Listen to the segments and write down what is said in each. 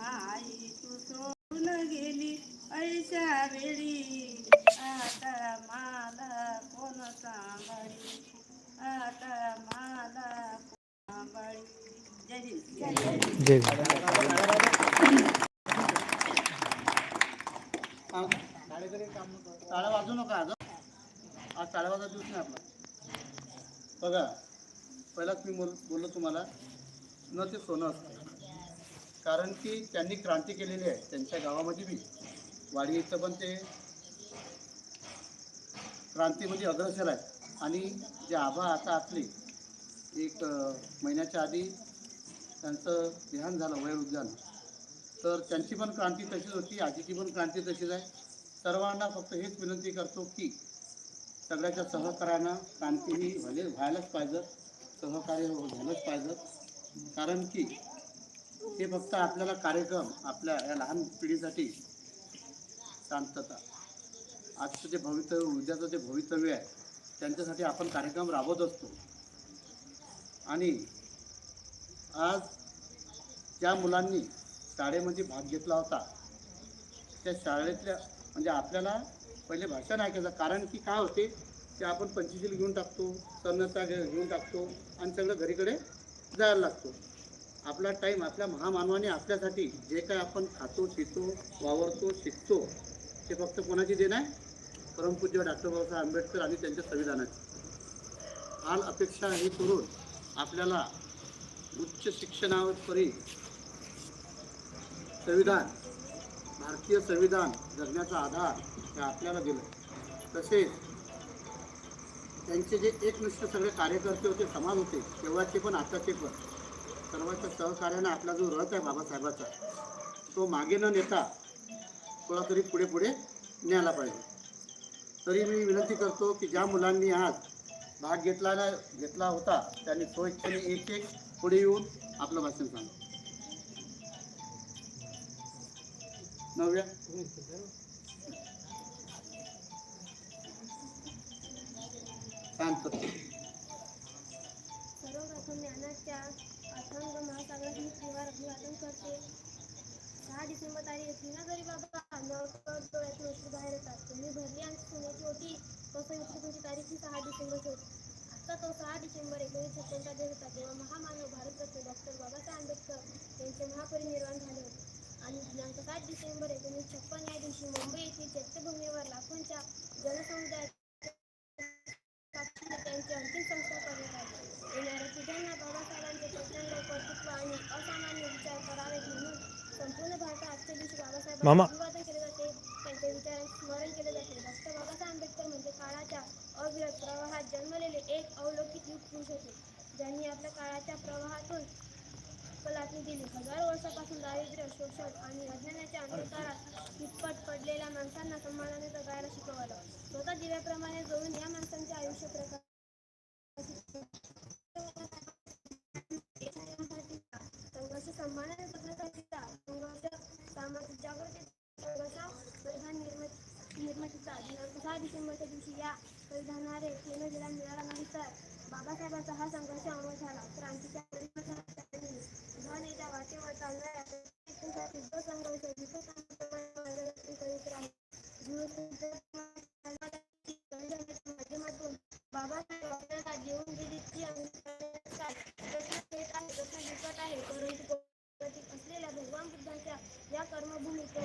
माई तू सोडून गेली ऐशा वेळी. आता मला कोण सांभाळी? आता मला कोण सांभाळी? जय हिंद. टाळा वाजू नका आज आज टाळा वाजा दिवस नाही आपला. बघा पहिलाच मी बोल बोललो तुम्हाला न ते सोनं असतं. कारण की त्यांनी क्रांती केलेली आहे. त्यांच्या गावामध्ये बी वाडी इथं पण ते क्रांतीमध्ये अग्रसर आहे आणि जे आभा आता असले एक महिन्याच्या आधी त्यांचं ध्यान झालं वयोवृद्ध तर त्यांची पण क्रांती तशीच होती आजीची पण क्रांती तशीच आहे. सर्वांना फक्त हेच विनंती करतो की सगळ्याच्या सहकार्यानं क्रांती ही व्हायलाच पाहिजे सहकार्य हो- झालंच पाहिजे. कारण की हे फक्त आपल्याला कार्यक्रम आपल्या या लहान पिढीसाठी शांतता. आजचं जे भवितव्य उद्याचं जे भवितव्य आहे त्यांच्यासाठी आपण कार्यक्रम राबवत असतो. आणि आज ज्या मुलांनी शाळेमध्ये भाग घेतला होता त्या शाळेतल्या म्हणजे आपल्याला पहिले भाषण ऐकायचं. कारण की काय होते ते आपण पंचशील घेऊन टाकतो सन्नता घेऊन टाकतो आणि सगळं घरीकडे जायला लागतो. आपला टाईम आपल्या महामानवाने आपल्यासाठी जे काय आपण खातो पितो वावरतो शिकतो ते फक्त कोणाची देण आहे? परमपूज्य डॉक्टर बाबासाहेब आंबेडकर आणि त्यांच्या संविधानाची. हाल अपेक्षा हे करून आपल्याला उच्च शिक्षणावर परी संविधान भारतीय संविधान जगण्याचा आधार हे आपल्याला दिलं. तसेच त्यांचे जे एकनिष्ठ सगळे कार्यकर्ते होते समाज होते तेव्हाचे पण आताचे पण सर्वांच्या सहकार्याने आपला जो रथ आहे बाबासाहेबाचा तो मागे न नेता कोणातरी पुढे पुढे न्यायला पाहिजे. तरी मी विनंती करतो की ज्या मुलांनी आज भाग घेतला ना घेतला होता त्यांनी स्वइच्छेने एक एक पुढे येऊन आपलं भाषण सांगा. नव्या? शांत. ज्ञानाच्या अथांग महासागरात मी त्रिवार अभिवादन करते. सहा डिसेंबर तारीख श्रीनगरी बाबा नवकर डोळ्यातून अश्रू बाहेर येतात. तुम्ही भरली आणि सोन्याची होती तसं इथे तुमची तारीख ही सहा डिसेंबरची होती. आता तो सहा डिसेंबर एकोणीसशे सत्त्याण्णव दिवस होता तेव्हा महामानव भारतरत्न डॉक्टर बाबासाहेब आंबेडकर यांचे महापरिनिर्वाण झाले होते. आणि दिनांक सात डिसेंबर एकोणीसशे छप्पन या दिवशी मुंबई येथील चैत्यभूमीवर लाखोंच्या जनसमुदायाच्या त्यांचे अंतिम संस्कार करण्यात आले. येणाऱ्या बाबासाहेबांचे प्रचंड कर्तृत्व आणि असामान्य विचार करावे म्हणून संपूर्ण भारतात आजच्या दिवशी बाबासाहेब अभिवादन केले जाते त्यांच्या विचारांचे स्मरण केले जाते डॉक्टर बाबासाहेब आंबेडकर म्हणजे काळाच्या अविरत प्रवाहात जन्मलेले एक अवलौकिक युग पुरुष होते ज्यांनी आपल्या काळाच्या प्रवाहातून कलात्मी दिली हजारो वर्षापासून दारिद्र्य शोषण आणि अज्ञानाच्या अंधकारात विस्फट पडलेल्या माणसांना सन्मानाने जगायला शिकवलं स्वतः दिव्याप्रमाणे जळून या माणसांचे आयुष्य प्रकार संघर्ष सन्मानाने जगण्यासाठीचा संघर्ष सामाजिक जागृती संघर्ष परिधान निर्मित दिवस सहा डिसेंबरच्या दिवशी या परिधानारे केंद्रजिल्हा मिळाला नाही तर बाबासाहेबांचा हा संघर्ष अमर झाला. क्रांतीच्या परिवर्तनात वाटेवर चालणाऱ्या व्यक्तींसाठी संघर्ष करीत राहील माध्यमातून बाबासाहेब आपल्याला जेवून गेली ती प्रश्न येत आहे दिसत आहे परंतु असलेल्या भगवान बुद्धांच्या या कर्मभूमीत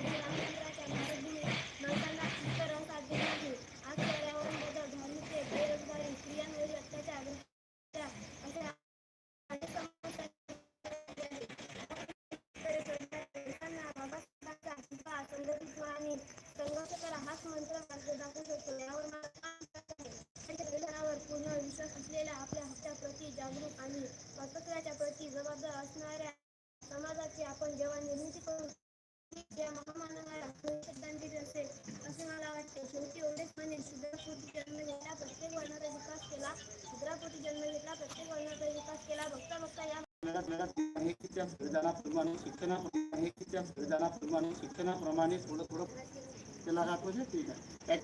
पूर्ण विश्वास असलेल्या आपल्या हक्काप्रती जागरूक आणि स्वातंत्र्याच्या प्रती जबाबदार असणाऱ्या समाजाची आपण जेव्हा निर्मिती करू या महामानवाला श्रद्धांजली असेल असे मला वाटते शेवटी एवढेच म्हणेन शुद्रापोटी जन्म घेतला प्रत्येक वर्णाचा विकास केला शुद्रापोटी जन्म घेतला प्रत्येक वर्णाचा विकास केला बघता बघता या लढत लढत आहे की त्या संविधानाप्रमाणे शिक्षणाप्रमाणे आहे की त्या संविधानाप्रमाणे शिक्षणाप्रमाणे थोडं थोडं त्याला दाखवायचे ठीक आहे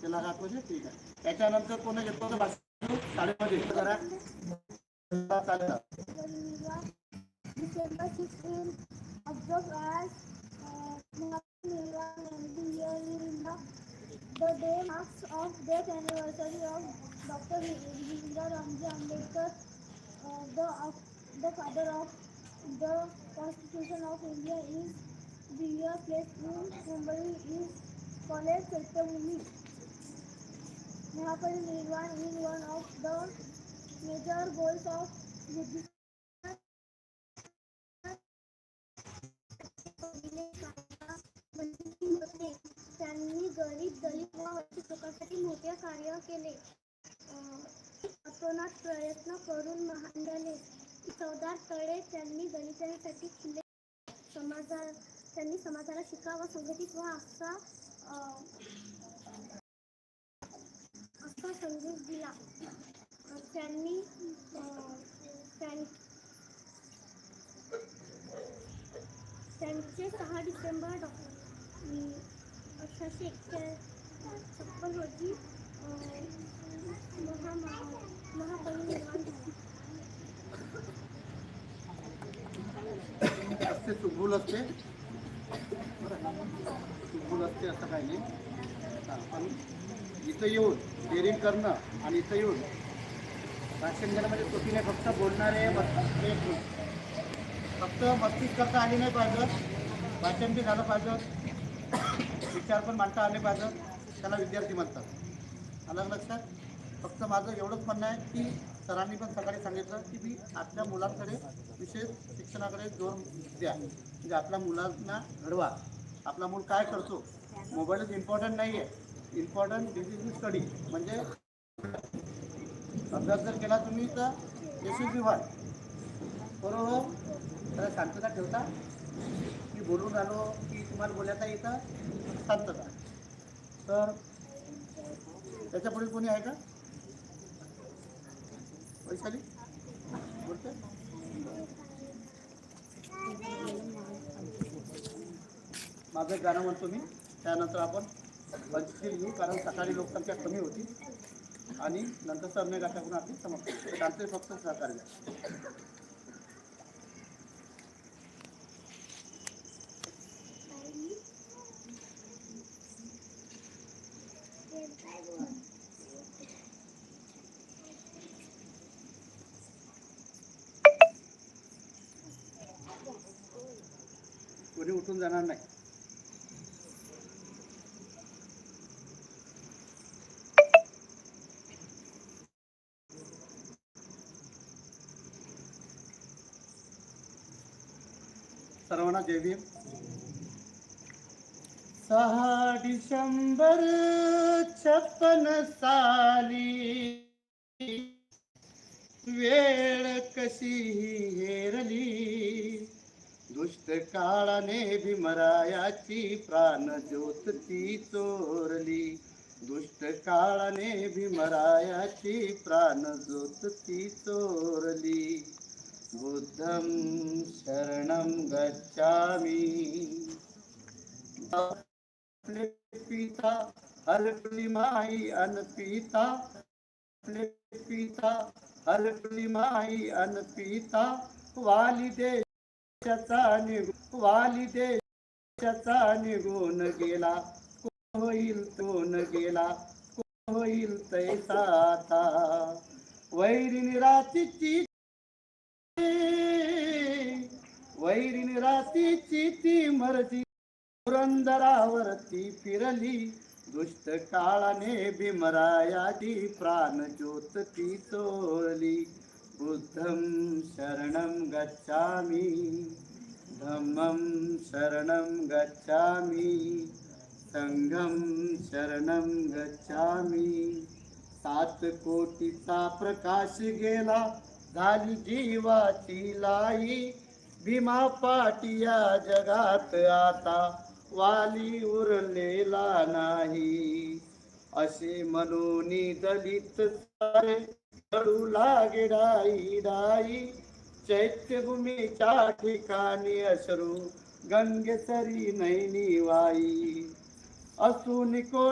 त्याला दाखवायचे ठीक आहे त्याच्यानंतर कोणी घेतो होतं भाषण शाळेमध्ये जरा the, day marks of death anniversary of Dr. Bhimrao Ramji Ambedkar, uh, the, uh, the father of the Constitution of India is the year placed in Mumbai is college Chaitya Mahapari Nirvan is one of the major goals of Buddhism. त्यांनी गरीब दलित व वंचित लोकांसाठी मोठे कार्य केले अं, अतोनात प्रयत्न करून महान झाले चौदार तळे त्यांनी दलितांसाठी खुले समाजा त्यांनी समाजाला शिकावा संघटित व्हा असा असा संदेश दिला. त्यांनी त्यांचे सहा डिसेंबर डॉक्टर अठराशे एक्क्या छप्पन रोजी अं, महा महापरिनिर्वाण झाले असते असते असं काही नाही. पण इथं येऊन डेअरिंग करणं आणि इथं येऊन भाषण घेणं चुकीने फक्त बोलणारे फक्त मस्तीच करता आली नाही पाहिजे भाषण बी झालं पाहिजे विचार पण मांडता आले पाहिजे त्याला विद्यार्थी म्हणतात. आलं लक्षात? फक्त माझं एवढंच म्हणणं आहे की सरांनी पण सकाळी सांगितलं की मी आपल्या मुलांकडे विशेष शिक्षणाकडे जोर द्या. म्हणजे आपल्या मुलांना घडवा. आपला मूल काय करतो? मोबाईलच इम्पॉर्टंट नाही आहे इम्पॉर्टंट दिस इज स्टडी. म्हणजे अभ्यास जर केला तुम्ही तर यशस्वी व्हाल. बरोबर? त्याला शांतता ठेवता. मी बोलून आलो की तुम्हाला बोलायचा येतं शांतता. तर त्याच्या पुढे कोणी आहे का? वैशाली? बोलते माझं गाणं म्हणतो मी. त्यानंतर आपण पंचशील घेऊ कारण सकाळी लोकसंख्या कमी होती. आणि नंतर सरने गाठाकडून आपली समाप्त चालते फक्त सहकार्य. कोणी उठून जाणार नाही. सर्वांना जय भीम. सहा डिसेंबर छप्पन साली. वेळ कशी हेरली. दुष्ट काळाने भीमरायाची प्राण ज्योत ती चोरली. दुष्ट काळाने भीमरायाची प्राण ज्योत ती चोरली. बुद्धं शरणं गच्छामि। आपले पिता हरपली माई अनपिता आपले पिता हरपली माई अनपिता वाली देशाचा निघ वाली देशाचा निघून गेला। होईल तो न गेला। होईल तैसा आता वैरी रातीची वैरिणी रातीची ती मर्जी पुरंदरावरती फिरली. दुष्ट काळाने भीमरायाची प्राण ज्योत ती चोरली बुद्धम शरणं गच्छामि धम्मम शरणं गच्छामि संघम शरणं गच्छामि. सात कोटीचा प्रकाश गेला झाली जीवाची लाई भीमा पाटिया जगात आता वाली उरलेला नाही. असे म्हणून दलित सारे चढू लागे डाई डाई. चैत्यभूमीच्या ठिकाणी अश्रू गंगेसरी नैनी वाई. असून कोट